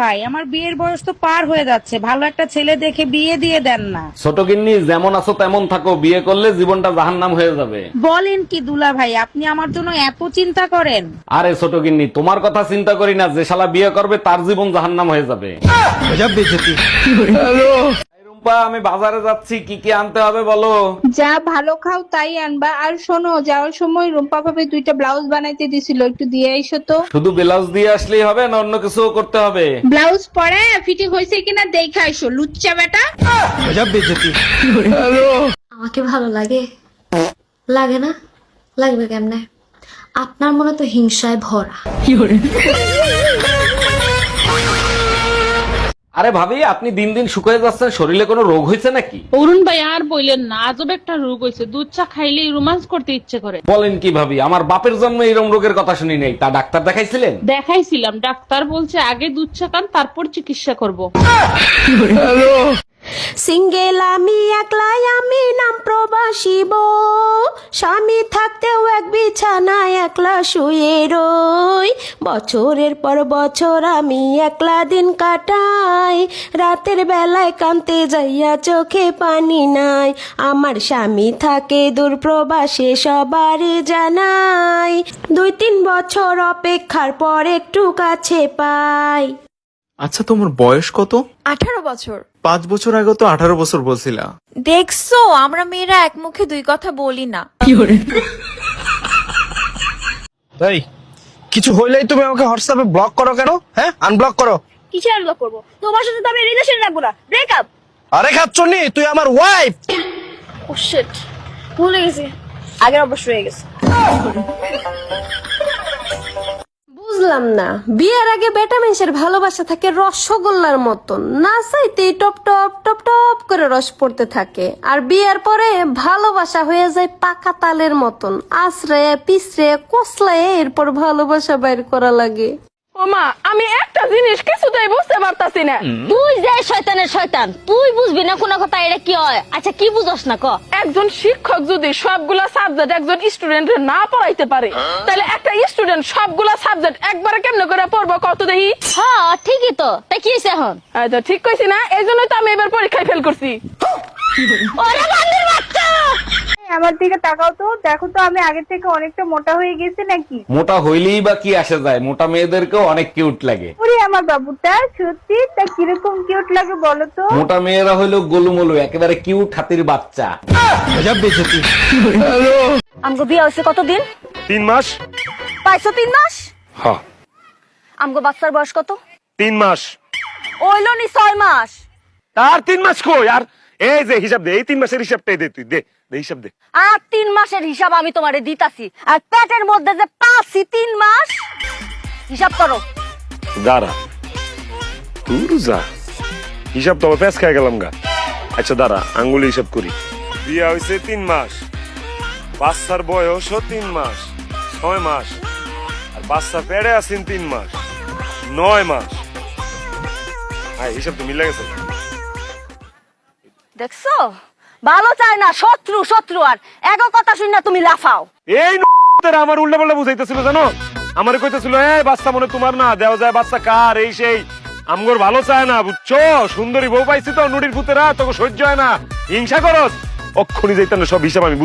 ভাই আমার বিয়ের বয়স তো পার হয়ে যাচ্ছে। ভালো একটা ছেলে দেখে বিয়ে দিয়ে দেন না। ছোট গিন্নি যেমন আছো তেমন থাকো। বিয়ে করলে জীবনটা জাহান্নাম হয়ে যাবে। বলেন কি দুলা ভাই আপনি আমার জন্য এত চিন্তা করেন। আরে ছোট গিন্নি তোমার কথা চিন্তা করি না। যে শালা বিয়ে করবে তার জীবন জাহান্নাম হয়ে যাবে। রুম্পা আমি বাজারে যাচ্ছি কি কি আনতে হবে বলো? যা ভালো খাও তাই আনবা। আর শোনো যাওয়ার সময় রুম্পা ভাবে দুইটা ব্লাউজ বানাইতে দিছিল একটু দিয়ে আইসো তো। শুধু ব্লাউজ দিয়ে আসলেই হবে না অন্য কিছু করতে হবে? ব্লাউজ পরে ফিটিং হয়েছে কিনা দেখে আইসো লুচ্চা বেটা। আমাকে ভালো লাগে? লাগে না? লাগবে কেমনে? আপনার মনে তো হিংসায় ভরা। আরে ভাবি আপনি দিন দিন শুকিয়ে যাচ্ছেন শরীরে কোনো রোগ হয়েছে নাকি? অরুণ ভাই আর বললেন না আজব একটা রোগ হয়েছে দুধ চা খাইলেই রোমান্স করতে ইচ্ছে করে। বলেন কি ভাবি আমার বাপের জন্ম এরকম রোগের কথা শুনি নাই তা ডাক্তার দেখাইছিলেন? দেখাইছিলাম ডাক্তার বলছে আগে দুধ চা খান তারপর চিকিৎসা করব। সিঙ্গেল আমি একলাই আমি নাম প্রবাসী বউ। স্বামী থাকতেও এক বিছানায় একলা শুয়ে রই। বছরের পর বছর আমি একলা দিন কাটাই। রাতের বেলায় কানতে যাইয়া চোখে পানি নাই। আমার স্বামী থাকে দূর প্রবাসে সবারই জানাই। দুই তিন বছর অপেক্ষার পর একটু কাছে পাই। আচ্ছা তোমার বয়স কত? আঠারো বছর। পাঁচ বছর আগে তো আঠারো বছর বলছিলা। দেখছ আমরা মেয়েরা এক মুখে দুই কথা বলি না। এই কিছু হইলেই তুমি আমাকে হোয়াটসঅ্যাপে ব্লক করো কেন? হ্যাঁ? আনব্লক করো। কিসের আনলক করব? তোমার সাথে তো আমি রিলেশন রাখব না। ব্রেকআপ আরে খাচ্ছনি তুই আমার ওয়াইফ ও শিট ভুলে গেছি। আগের অবশ্য হয়ে গেছে। বুঝলাম না। বিয়ের আগে বেটা মানুষের ভালোবাসা থাকে রসগোল্লার মতন। না চাইতেই টপ টপ টপ টপ করে রস পড়তে থাকে। আর বিয়ের পরে ভালোবাসা হয়ে যায় পাকা তালের মতন। আশ্রয়ে পিছড়ে কসলায় এরপর ভালোবাসা বাইর করা লাগে। ওমা আমি একটা জিনিস কিছুতেই বুঝতে পারতাছি না। তুই যে শয়তানের শয়তান তুই বুঝবি না কোন কথা এটা কি হয়? আচ্ছা কি বুঝস না ক? একজন শিক্ষক যদি সবগুলা সাবজেক্ট একজন স্টুডেন্টের না পড়াইতে পারে তাহলে একটা স্টুডেন্ট সবগুলা সাবজেক্ট একবারে কেমনে করে পড়ব কত দেখি? হ্যাঁ ঠিকই তো। তাই কি হয়েছে এখন? ঠিক কইছি না এই জন্যই তো আমি এবার পরীক্ষায় ফেল করছি। ওরে বান্দির বাচ্চা আমার দিকে তাকাও তো। দেখো তো আমি আগের থেকে অনেকটা মোটা হয়ে গেছি নাকি? মোটা হইলেই বা কি আসে যায়? মোটা মেয়েদেরকেও অনেক কিউট লাগে। ওরে আমার বাবুটা সত্যি? তা কীরকম কিউট লাগে বলো তো? মোটা মেয়েরা হইল গোলুমলু একেবারে কিউট হাতির বাচ্চা। আমগো বিয়া হয়েছে কতদিন? তিন মাস। পাইছো তিন মাস? হ্যাঁ আমগো বাচ্চার বয়স কত? তিন মাস। ওইলো নি ছয় মাস। আর তিন মাস কই? আর এই যে হিসাব দে এই তিন মাসের হিসাবটাই দে তুই দে দে হিসাব দে। আর তিন মাসের হিসাব আমি তোমারে দিতাছি। আর পেটের মধ্যে যে পাঁচি তিন মাস হিসাব করো। দাঁড়া। যা। হিসাব তো পেস খাই গেলাম গা। আচ্ছা দাঁড়া আঙ্গুলি হিসাব করি। বিয়া হয়েছে তিন মাস। বাচ্চার বয়সও তিন মাস ছয় মাস। আর বাচ্চা পেড়ে আছেন তিন মাস নয় মাস। হ্যাঁ হিসাব তো মিলে গেছে। দেখছ? ভালো চায় না, শত্রু শত্রু আর। এক কথা শুন তুমি লাফাও। এই আমার উল্টা পাল্টা বুঝাইতেছিল, জানো? আমার কইতেছিল এই বাচ্চা মনে তোমার না, দেওয়া যায় বাচ্চা কার, এই সেই? আমগর ভালো চায় না, বুঝছ? সুন্দরী বউ পাইছি তো, নুড়ির পুতেরা, তোকে সহ্য হয় না। হিংসা করস। অক্ষণি যাইতাম সব হিসাব আমি